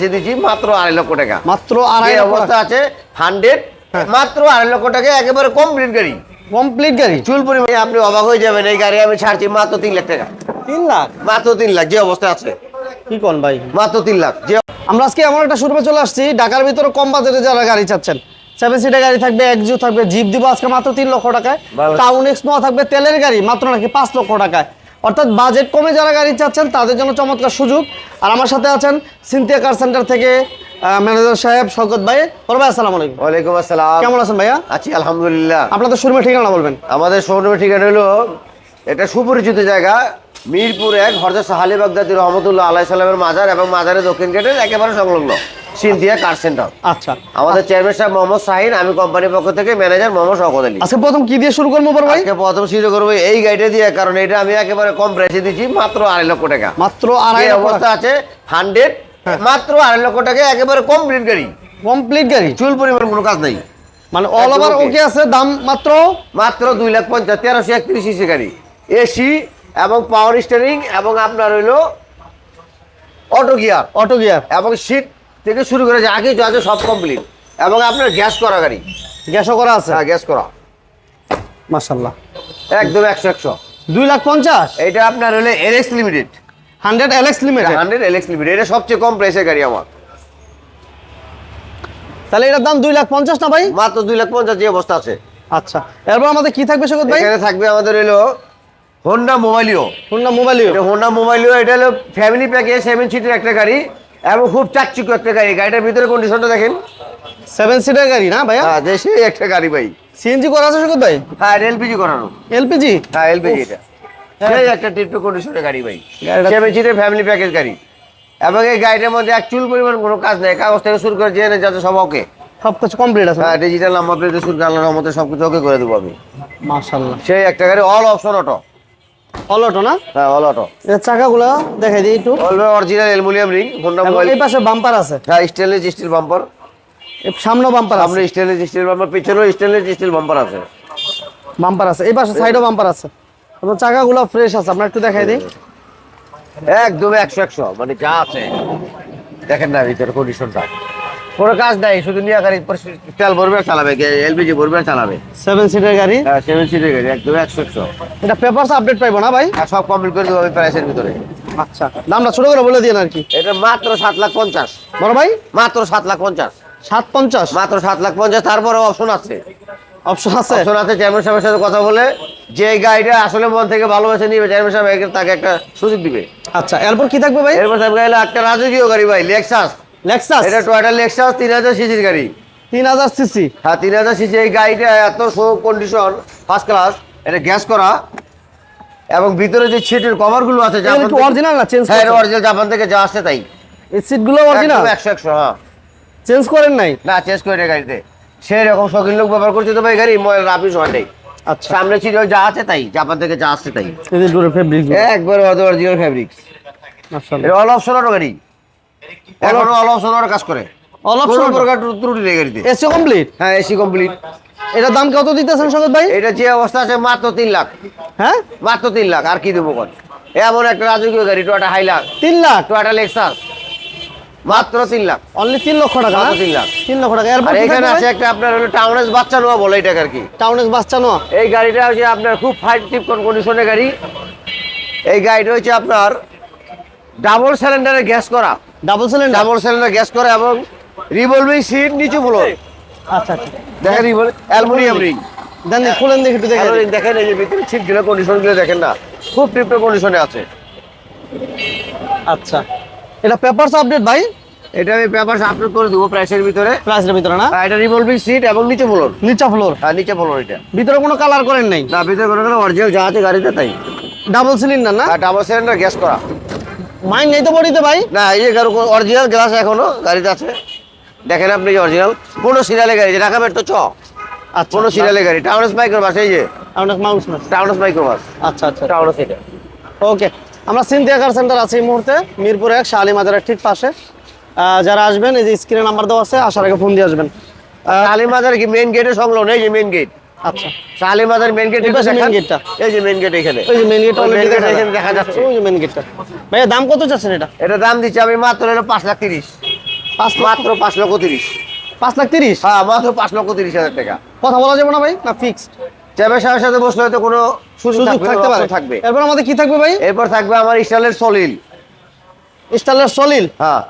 বেশি দিচ্ছি মাত্র আড়াই লক্ষ টাকা। মাত্র আড়াই অবস্থা আছে হান্ড্রেড মাত্র আড়াই লক্ষ টাকা একেবারে কমপ্লিট গাড়ি। কমপ্লিট গাড়ি? চুল পরিমাণে আপনি অবাক হয়ে যাবেন এই গাড়ি আমি ছাড়ছি মাত্র তিন লাখ টাকা। তিন লাখ? মাত্র তিন লাখ যে অবস্থা আছে। কি কোন ভাই? মাত্র তিন লাখ যে আমরা আজকে এমন একটা শোরুমে চলে আসছি ঢাকার ভিতরে কম বাজেটে যারা গাড়ি চাচ্ছেন। সেভেন সিটার গাড়ি থাকবে একজু থাকবে জিপ দিব আজকে মাত্র তিন লক্ষ টাকায়। টাউন এক্স নোয়া থাকবে তেলের গাড়ি মাত্র নাকি পাঁচ লক্ষ টাকায়। অর্থাৎ বাজেট কমে যারা গাড়ি চাচ্ছেন তাদের জন্য চমৎকার সুযোগ। আর আমার সাথে আছেন সিনথিয়া কার সেন্টার থেকে ম্যানেজার সাহেব শওকত ভাই। বড় ভাই আসসালামু আলাইকুম। ওয়ালাইকুম আসসালাম। কেমন আছেন ভাইয়া? আছি আলহামদুলিল্লাহ। আপনাদের শোরুমের ঠিকানা বলবেন। আমাদের শোরুমের ঠিকানা হলো এটা সুপরিচিত জায়গা মিরপুর এক হরজা সাহালি বাগদাদি রহমতুল্লাহ আলাই সালামের মাজার এবং মাজারের দক্ষিণ গেটের একেবারে সংলগ্ন। সিনথিয়া কার সেন্টার আচ্ছা। আমাদের চেয়ারম্যান সাহেব মোহাম্মদ শাহিন আমি কোম্পানির পক্ষ থেকে ম্যানেজার মোহাম্মদ শওকত আলী। আজকে প্রথম কি দিয়ে শুরু করব ভাই? আজকে প্রথম শুরু করব এই গাড়িটা দিয়ে কারণ এটা আমি একেবারে কম প্রাইসে দিচ্ছি মাত্র আড়াই লক্ষ টাকা। মাত্র আড়াই অবস্থা আছে হান্ড্রেড মাত্র আড়াই লক্ষ টাকা একেবারে কমপ্লিট গাড়ি। কমপ্লিট গাড়ি? চুল পরিমাণ কোনো কাজ নাই। মানে অল ওভার। ওকে আছে দাম মাত্র? মাত্র দুই লাখ পঞ্চাশ তেরোশো একত্রিশ সিসি গাড়ি। এসি এবং পাওয়ার স্টিয়ারিং এবং আপনার হইল অটো গিয়ার অটো গিয়ার এবং সিট থেকে শুরু করে যা কিছু আছে সব কমপ্লিট এবং আপনার গ্যাস করা গাড়ি। গ্যাসও করা আছে? হ্যাঁ গ্যাস করা। মাশাল্লাহ একদম একশো একশো। দুই লাখ পঞ্চাশ? এটা আপনার হলো LX limited hundred LX limited hundred LX limited এটা সবচেয়ে কম প্রাইসের গাড়ি আমার। তাহলে এটার দাম দুই লাখ পঞ্চাশ না ভাই? মাত্র দুই লাখ পঞ্চাশ যে অবস্থা আছে। আচ্ছা এরপর আমাদের কি থাকবে সৈকত ভাই? এখানে থাকবে আমাদের হলো হোন্ডা মোবাইলিও হোন্ডা মোবাইল এটা হোন্ডা মোবাইলিও এটা হলো ফ্যামিলি প্যাকেজ সেভেন সিটের একটা গাড়ি। এবং খুব চাকচিক একটা গাড়ি। গাড়িটার ভিতরে কন্ডিশনটা দেখেন। সেভেন সিটার গাড়ি না ভাইয়া? হ্যাঁ দেশে একটা গাড়ি ভাই। সিএনজি করা আছে সৈকত ভাই? হ্যাঁ এলপিজি করানো। এলপিজি হ্যাঁ এলপিজি এটা সেই একটা টিপটু কন্ডিশনের গাড়ি ভাই। গাড়িটা- সেভেন সিটের ফ্যামিলি প্যাকেজ গাড়ি। এবং এই গাড়িটার মধ্যে এক চুল পরিমাণ কোনো কাজ নেই। কাগজ থেকে শুরু করে জেনে যাচ্ছে সব ওকে সব কিছু কমপ্লিট আছে। হ্যাঁ ডিজিটাল নাম্বার প্লেটে শুরু করে আল্লাহর রহমতে সব কিছু ওকে করে দেবো আমি। সেই একটা গাড়ি all option auto all auto না? হ্যাঁ অল অটো এর চাকাগুলো দেখাই দিই একটু। Original aluminium ring Honda mobile এই পাশে বাম্পার আছে। হ্যাঁ স্টেনলেস স্টিল বাম্পার সামনে বাম্পার আছে। স্টেনলেস স্টিল বাম্পার পিছনেও স্টেনলেস স্টিল বাম্পার আছে। বাম্পার আছে। এই পাশে সাইডও বাম্পার আছে। এবং চাকাগুলো ফ্রেশ আছে আমরা একটু দেখাই দিই। একদম একশো একশো মানে যা আছে। দেখেন না ভিতরে কন্ডিশনটা কোনো কাজ নাই শুধু নিয়ে গাড়ি তেল ভরবে চালাবে এলপিজি ভরবে চালাবে। সেভেন সিটার গাড়ি? হ্যাঁ সেভেন সিটের গাড়ি একদম একশো একশো। এটা পেপারস আপডেট পাইবো না ভাই? আর সব কমপ্লিট করে দেবো প্রাইসের ভিতরে। আচ্ছা দামটা ছোট করে বলে দিন আর কি। এটা মাত্র সাত লাখ পঞ্চাশ। বড় ভাই? মাত্র সাত লাখ পঞ্চাশ। সাত পঞ্চাশ? মাত্র সাত লাখ পঞ্চাশ তারপরে অপশন আছে। অপশন আছে? অপশন আছে চেয়ারম্যান সাহেবের সাথে কথা বলে যে গাড়িটা আসলে মন থেকে ভালোবেসে নিবে চেয়ারম্যান সাহেব তাকে একটা সুযোগ দিবে। আচ্ছা এরপর কি থাকবে ভাই? এরপর সাহেব গাড়ি একটা রাজকীয় গাড়ি ভাই লেক্সাস লেক্সাস এটা টয়টা লেক্সাস তিন হাজার সিসির গাড়ি। তিন হাজার সিসি? হ্যাঁ তিন হাজার সিসি এই গাড়িটা এত শো কন্ডিশন ফার্স্ট ক্লাস এটা গ্যাস করা। এবং ভিতরে যে সিটের কভারগুলো আছে অরিজিনাল না চেঞ্জ হ্যাঁ অরিজিনাল জাপান থেকে যা আসছে তাই। এই সিটগুলো অরিজিনাল একশো একশো হ্যাঁ। চেঞ্জ করেন নাই? না চেঞ্জ করে রে গাড়িতে। সেই রকম শৌখিন লোক ব্যবহার করছে তো ভাই গাড়ি ময়লা রাফি সময় নেই। আচ্ছা। সামনে সিট যা আছে তাই জাপান থেকে যা আসছে তাই। এই যে ফেব্রিক একবার অরিজিনাল ফ্যাব্রিক্স মাশাআল্লাহ। অল অপশন অটো গাড়ি। এখনও অল অপশন কাজ করে। অল কোনো অপশন প্রকার ত্রুটি নেই গাড়িতে এসি কমপ্লিট হ্যাঁ এসি কমপ্লিট এটার দাম কত দিতেছেন সগত ভাই? এটা যে অবস্থা আছে মাত্র তিন লাখ। হ্যাঁ? মাত্র তিন লাখ আর কি দেবো এমন একটা রাজকীয় গাড়ি টয়টা হাইলাক তিন লাখ? টয়টা লেক্সাস মাত্র তিন লাখ। অনলি তিন লক্ষ টাকা মাত্র তিন লাখ। তিন লক্ষ টাকা। আর এখানে আছে একটা আপনার হলো টাউনেস বাচ্চা নোয়া বলে এটাকে আর কি। টাউনেস বাচ্চা নোয়া? এই গাড়িটা হচ্ছে আপনার খুব ফাইভ টিপ কন্ডিশনের গাড়ি। এই গাড়িটা হচ্ছে আপনার ডাবল সিলিন্ডারে গ্যাস করা। Double cylinder double cylinder gas করা এবং রিভলভিং সিট নিচু ফ্লোর আচ্ছা আচ্ছা। দেখেন রিভল অ্যালুমিনিয়াম রিং দেন খুলেন দেখি একটু দেখে রিং দেখেন এই যে ভিতরে সিটগুলো কন্ডিশনগুলো দেখেন না। খুব টিপটপ কন্ডিশনে আছে। আচ্ছা। এটা পেপারস আপডেট ভাই? এটা আমি পেপার আপলোড করে দেবো প্রাইসের ভিতরে। প্রাইসের ভিতরে না? আর এটা রিভলভিং সিট এবং নিচে ফ্লোর নিচা ফ্লোর আর নিচে ফ্লোর এটা। ভিতরে কোনো কালার করেন নাই? না ভিতরে কোনো অরিজিনাল যা আছে গাড়িতে তাই। ডাবল সিলিন্ডার না? ডাবল সিলিন্ডার গ্যাস করা। মাইন নেই তো বডিতে ভাই? না এই যে অরিজিনাল গ্লাস এখনও গাড়িতে আছে। দেখেন আপনি যে অরিজিনাল কোনো সিরিয়ালে গাড়ি যে ঢাকা মেট্রো চ। আচ্ছা কোনো সিরিয়ালে গাড়ি টাউনস মাইক্রোবাস এই যে। মাউস না টাউনস মাইক্রোবাস আচ্ছা আচ্ছা। টাউনস এটা ওকে আমরা সিনথিয়া কার সেন্টার আছি এই মুহূর্তে মিরপুর এক শালি মাজারের ঠিক পাশে। যারা আসবেন এই যে স্ক্রিনে নাম্বার দেওয়া আছে আসার আগে ফোন দিয়ে আসবেন। শালিমাজার কি মেইন গেটের সংলগ্ন? এই যে মেইন গেট আচ্ছা। শালিমাজার মেইন গেট এই পাশে main gate টা। এই যে মেইন গেট এখানে। ওই যে main gate already main gate দেখা এখানে দেখা যাচ্ছে। ওই যে মেন গেটটা ভাইয়া দাম কত চাচ্ছেন এটা? এটা দাম দিচ্ছি আমি মাত্র হলো পাঁচ লাখ তিরিশ। পাঁচ মাত্র পাঁচ লক্ষ তিরিশ। পাঁচ লাখ তিরিশ? হ্যাঁ মাত্র পাঁচ লক্ষ তিরিশ হাজার টাকা। কথা বলা যাবে না ভাই? না ফিক্সড সাহেবের সাথে বসলে হয়তো কোনো সুযোগ থাকতে পারে। থাকবে। এরপর আমাদের কি থাকবে ভাই? এরপর থাকবে আমার স্টাইলের সলিল। স্টাইলের সলিল? হ্যাঁ।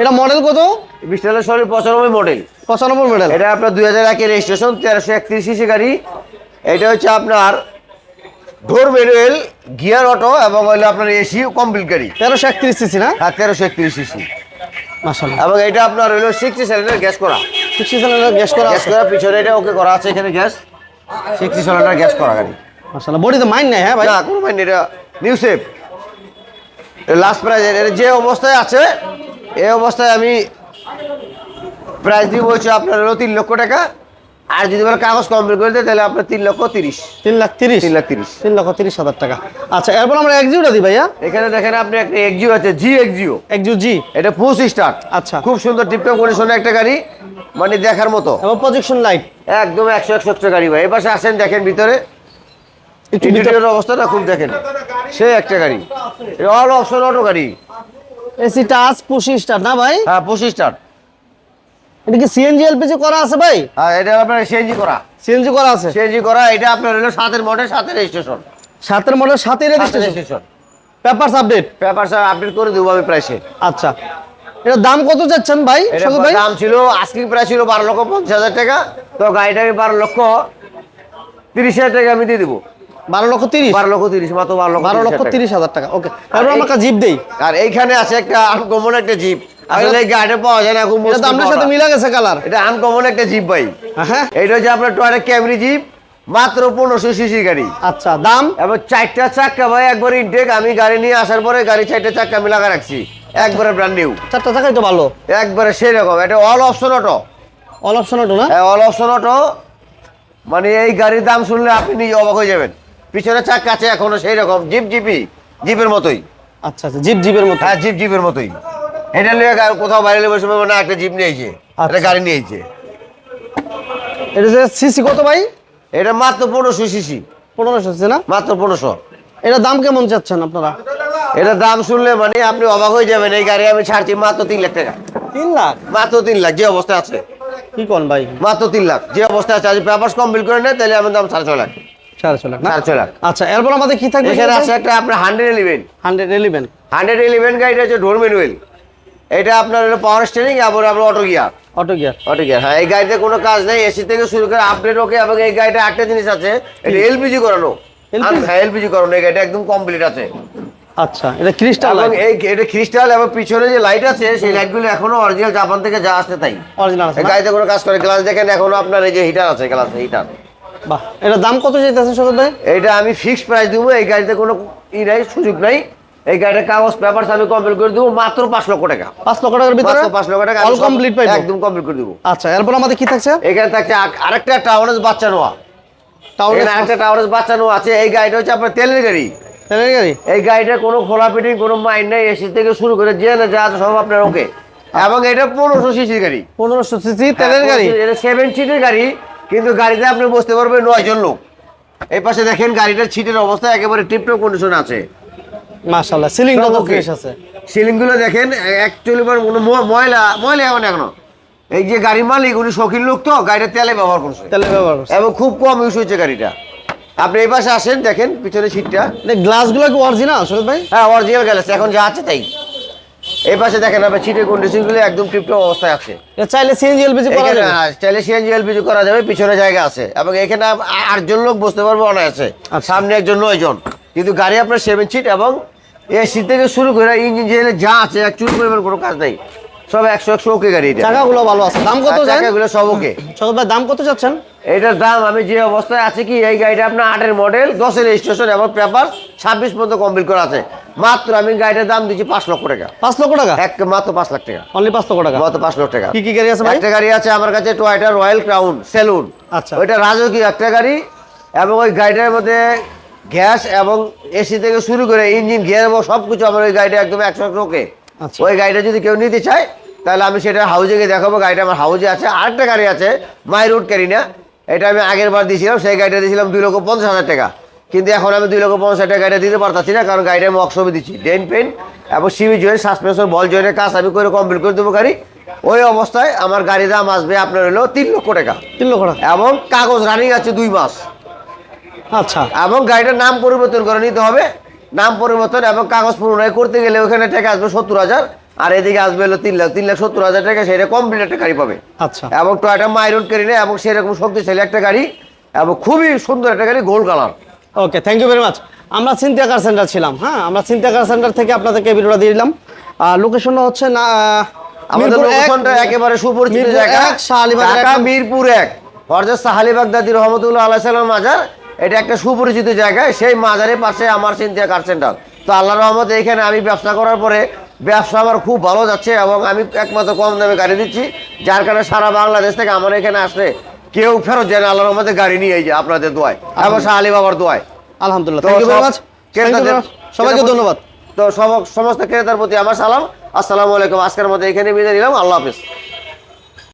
এটা মডেল কত? স্টাইলের সলিল পঁচানব্বই মডেল পঁচানব্বই মডেল এটা আপনার দুই হাজার একের রেজিস্ট্রেশন তেরোশো একত্রিশ সিসি গাড়ি। এটা হচ্ছে আপনার ডোর ম্যানুয়াল গিয়ার অটো এবং হলো আপনার এসি কমপ্লিট গাড়ি। তেরোশো একত্রিশ সিসি না? আর তেরোশো একত্রিশ সিসি এবং এটা আপনার হলো সিক্সটি সিলিন্ডার গ্যাস করা। সিক্সটি সিলিন্ডার গ্যাস করা গ্যাস করা পিছনে এটা ওকে করা আছে এখানে গ্যাস সিক্সটি সিলিন্ডার গ্যাস করা গাড়ি। মাসাল্লাহ বডিতে মাইন্ড নাই হ্যাঁ ভাই? না কোনো মাইন্ড এটা নিউ সেফ লাস্ট প্রাইজ যে অবস্থায় আছে এই অবস্থায় আমি প্রাইস দিব হচ্ছে আপনার হলো তিন লক্ষ টাকা। আর যদি বলে কাগজ কমপ্লিট করে দেয় তাহলে আপনার তিন লক্ষ তিরিশ। তিন লাখ তিরিশ? তিন লাখ তিরিশ। তিন লক্ষ তিরিশ হাজার টাকা। আচ্ছা এরপর আমরা এক্সিউটা দিই ভাইয়া। এখানে দেখেন আপনি একটা এক্সিও আছে জি এক্সিও এক্সিউ জি। এটা ফুল স্টার্ট আচ্ছা। খুব সুন্দর টিপটপ কন্ডিশনের একটা গাড়ি মানে দেখার মতো। এবং প্রজেকশন লাইট একদম একশো একশো একটা গাড়ি ভাই। এপাশে আসেন দেখেন ভিতরে। ইন্টেরিয়র অবস্থাটা খুব দেখেন। সে একটা গাড়ি। অল অপশন অটো গাড়ি। এসি টাচ পুশি স্টার না ভাই? হ্যাঁ পঁচিশ স্টার এটা কি সিএনজি এলপিজি করা আছে ভাই? হ্যাঁ এটা আপনার সিএনজি করা। সিএনজি করা আছে? সিএনজি করা এটা আপনার হলো সাতের মডেল সাতের রেজিস্ট্রেশন সাতের মডেল সাথে registration papers update paper sir update করে দেবো আমি প্রাইসে আচ্ছা। এটা দাম কত যাচ্ছেন ভাই সদর ভাই দাম ছিল আস্কিং প্রাইস ছিল বারো লক্ষ পঞ্চাশ হাজার টাকা। তো গাড়িটাকে বারো লক্ষ তিরিশ হাজার টাকা আমি দিয়ে দেবো। বারো লক্ষ তিরিশ? বারো লক্ষ তিরিশ মাত্র বারো লক্ষ বারো লক্ষ। তিরিশ হাজার টাকা ওকে। তারপর আমরা একটা জিপ দেই। আর এইখানে আছে একটা আনকমন একটা জিপ আসলে এই গাড়িটা পাওয়া যায় না এখন মুশকিল আপনার সাথে মিলা গেছে কালার এটা আনকমন একটা জিপ ভাই। হ্যাঁ। এইটা হচ্ছে আপনার টয়টা ক্যামরি জিপ মাত্র পনেরোশো সিসি গাড়ি। আচ্ছা দাম? এবং চারটা চাক্কা ভাই একবার ইনটেক আমি গাড়ি নিয়ে আসার পরে গাড়ি চারটা চাক্কা আমি লাগা রাখছি। একবারে ব্র্যান্ড নিউ চারটা টাকাই তো ভালো। একবারে সেই রকম এটা all option auto all option auto না? অল অপশন অটো মানে এই গাড়ির দাম শুনলে আপনি নিজে অবাক হয়ে যাবেন। পিছনে চাক্কা আছে এখনও সেই রকম জিপ জিপি জিপের মতোই। আচ্ছা আচ্ছা জিপ জিপের মতো হ্যাঁ জিপ জিপের মতোই। এটা নিয়ে কোথাও বাইরে বসে পাবো না একটা জিপ নিয়েছে একটা আচ্ছা। গাড়ি নিয়েছে। এটা যে সিসি কত ভাই? এটা মাত্র পনেরোশো সিসি। পনেরোশো সিসি না? মাত্র পনেরোশো। এটা দাম কেমন চাচ্ছেন আপনারা? এটা দাম শুনলে মানে আপনি অবাক হয়ে যাবেন এই গাড়ি আমি ছাড়ছি মাত্র তিন লাখ টাকা। তিন লাখ? মাত্র তিন লাখ যে অবস্থা আছে। কি কোন ভাই? মাত্র তিন লাখ যে অবস্থা আছে আজ পেপার কমপ্লিট করে নেয় তাহলে আমার দাম সাড়ে ছয় লাখ। সাড়ে ছ লাখ সাড়ে ছয় লাখ। আচ্ছা এরপর আমাদের কি থাকবে? এখানে আছে একটা আপনার hundred eleven hundred eleven hundred eleven গাড়িটা হচ্ছে ডোর ম্যানুয়াল এটা আপনার হলো পাওয়ার স্টিয়ারিং এবং আপনার auto gear auto gear auto gear হ্যাঁ এই গাড়িতে কোনো কাজ নেই এসি থেকে শুরু করে আপডেট ওকে এবং এই গাড়িটা একটা জিনিস আছে এটা এলপিজি করানো। LPG? হ্যাঁ এলপিজি করানো এই গাড়িটা একদম কমপ্লিট আছে। আচ্ছা এটা ক্রিস্টাল এবং এই এটা ক্রিস্টাল এবং পিছনে যে লাইট আছে সেই লাইটগুলো এখনও অরিজিনাল জাপান থেকে যা আসছে তাই। অরিজিনাল আছে এই গাড়িতে কোনো কাজ করে গ্লাস দেখেন এখনও আপনার এই যে হিটার আছে গ্লাস হিটার বাহ এটা দাম কত চাইতেছে সদর ভাই? এইটা আমি ফিক্সড প্রাইস দেবো এই গাড়িতে কোনো ই নাই সুযোগ নাই। এই গাড়িটার কাগজ পেপার আমি কমপ্লিট করে দেবো মাত্র পাঁচ লক্ষ টাকা। পাঁচ লক্ষ টাকার ভিতরে পাঁচ লক্ষ টাকা অল কমপ্লিট পাইবো? একদম কমপ্লিট করে দেবো। আচ্ছা এরপর আমাদের কি থাকছে? এখানে থাকছে আরেকটা টাওয়ারেজ বাচ্চা নোয়া এখানে আরেকটা টাওয়ারেজ বাচ্চা নোয়া আছে। এই গাড়িটা হচ্ছে আপনার তেলের গাড়ি। তেলের গাড়ি? এই গাড়িটা কোনো খোলা ফিটিং কোনো মাইন্ড নেই। এসি থেকে শুরু করে যে না যা আছে সব আপনার ওকে। এবং এটা পনেরোশো সিসির গাড়ি। পনেরোশো সিসি তেলের গাড়ি? হ্যাঁ, এটা সেভেন সিটের গাড়ি কিন্তু গাড়িতে আপনি বসতে পারবেন নয় জন লোক। এই পাশে দেখেন গাড়িটার সিটের অবস্থা একেবারে টিপটপ কন্ডিশন আছে। মাশাআল্লাহ সিলিং কত ফ্রেশ আছে। সিলিংগুলো দেখেন অ্যাকচুয়ালি কোনো ম- ময়লা ময়লা এখন এখনও। এই যে গাড়ির মালিক উনি শৌখিন লোক তো গাড়িটা তেলে ব্যবহার করছে। তেলে ব্যবহার করছে। এবং খুব কম ইউজ হয়েছে গাড়িটা। আপনি এই পাশে আসেন দেখেন পিছনে সিটটা গ্লাসগুলো কি অরিজিনাল সৈয়দ ভাই? হ্যাঁ অরিজিনাল গ্যালাস এখন যা আছে তাই। এই পাশে দেখেন আপনার সিটের কন্ডিশনগুলো একদম টিপটপ অবস্থায় আছে। চাইলে সিএনজি এলপিজি করা যাবে। চাইলে সিএনজি এলপিজি করা যাবে পিছনে জায়গা আছে। এবং এখানে আটজন লোক বসতে পারবে অনায়াসে। আচ্ছা। সামনে একজন নয়জন। কিন্তু গাড়ি আপনার সেভেন সিট এবং এসি থেকে শুরু করে ইঞ্জিন যে যা আছে চুরি পরিমাণ কোনো কাজ নেই। সব একশো একশো ওকে গাড়ি চাকাগুলো ভালো আছে। দাম কত চাকাগুলো সব ওকে। ভাই দাম কত চাচ্ছেন? এটার দাম আমি যে অবস্থায় আছে কি এই গাড়িটা আপনার আটের মডেল দশের রেজিস্ট্রেশন এবং পেপার ছাব্বিশ পর্যন্ত কমপ্লিট করা আছে। মাত্র আমি গাড়িটার দাম দিচ্ছি পাঁচ লক্ষ টাকা। পাঁচ লক্ষ টাকা? এক মাত্র পাঁচ লাখ টাকা। অনলি পাঁচ লক্ষ টাকা? মাত্র পাঁচ লক্ষ টাকা। কি কি গাড়ি আছে একটা গাড়ি আছে আমার কাছে টয়টা রয়্যাল ক্রাউন সেলুন আচ্ছা। ওইটা রাজকীয় একটা গাড়ি এবং ওই গাড়িটার মধ্যে গ্যাস এবং এসি থেকে শুরু করে ইঞ্জিন গিয়ার এবং সব কিছু আমার ওই গাড়িটা একদম একশো একশো ওকে। ওই গাড়িটা যদি কেউ নিতে চায় তাহলে আমি সেটা হাউজে গিয়ে দেখাবো। গাড়িটা আমার হাউজে আছে। আরেকটা গাড়ি আছে মাই রোড ক্যারি না এটা আমি আগের বার দিয়েছিলাম সেই গাড়িটা দিয়েছিলাম দুই লক্ষ পঞ্চাশ হাজার টাকা। কিন্তু এখন আমি দুই লক্ষ পঞ্চাশ টাকা গাড়িটা দিতে পারতাছি না কারণ গাড়িটা আমি ওয়ার্কশপে দিচ্ছি ডেন পেন এবং সিবি জয়েন সাসপেনশন বল জয়েনের কাজ আমি করে কমপ্লিট করে দেবো গাড়ি। ওই অবস্থায় আমার গাড়ির দাম আসবে আপনার হলো তিন লক্ষ টাকা। তিন লক্ষ টাকা। এবং কাগজ রানিং আছে দুই মাস। আচ্ছা। এবং গাড়িটার নাম পরিবর্তন করে নিতে হবে। নাম পরিবর্তন এবং কাগজ পুনরায় করতে গেলে ওখানে টাকা আসবে সত্তর হাজার আর এদিকে আসবে হলো তিন লাখ তিন লাখ সত্তর হাজার টাকা সেটা কমপ্লিট একটা গাড়ি পাবে। আচ্ছা। এবং টয়টা মাইরুন কেরিনে এবং সেরকম শক্তিশালী একটা গাড়ি এবং খুবই সুন্দর একটা গাড়ি gold colour okay thank you very much আমরা সিনথিয়া কার সেন্টার ছিলাম হ্যাঁ? আমরা সিনথিয়া কার সেন্টার থেকে আপনাদেরকে ভিডিওটা দিয়ে দিলাম। লোকেশনটা হচ্ছে না আমাদের লোকেশনটা একেবারে সুপরিচিত জায়গা। ঢাকা মিরপুর এক। হরজত সাহালি বাগদাদি রহমতুল্লাহ আল্লাহ সাল্লাম মাজার। এটা একটা সুপরিচিত জায়গা সেই মাজারের পাশে আমার সিনথিয়া কার সেন্টার তো আল্লাহ রহমতে এখানে আমি ব্যবসা করার পরে ব্যবসা আমার খুব ভালো যাচ্ছে এবং আমি একমাত্র কম দামে গাড়ি দিচ্ছি যার কারণে সারা বাংলাদেশ থেকে আমার এখানে আসলে কেউ ফেরত যায় না। আল্লাহ রহমতে গাড়ি নিয়ে এই যে আপনাদের দোয়ায় এবং শাহ আলী বাবার দোয়ায়। আলহামদুলিল্লাহ সবাইকে ধন্যবাদ। তো সমস্ত ক্রেতার প্রতি আমার সালাম। আসসালামু আলাইকুম আজকের মতো এখানে বিদায় নিলাম। আল্লাহ হাফিজ।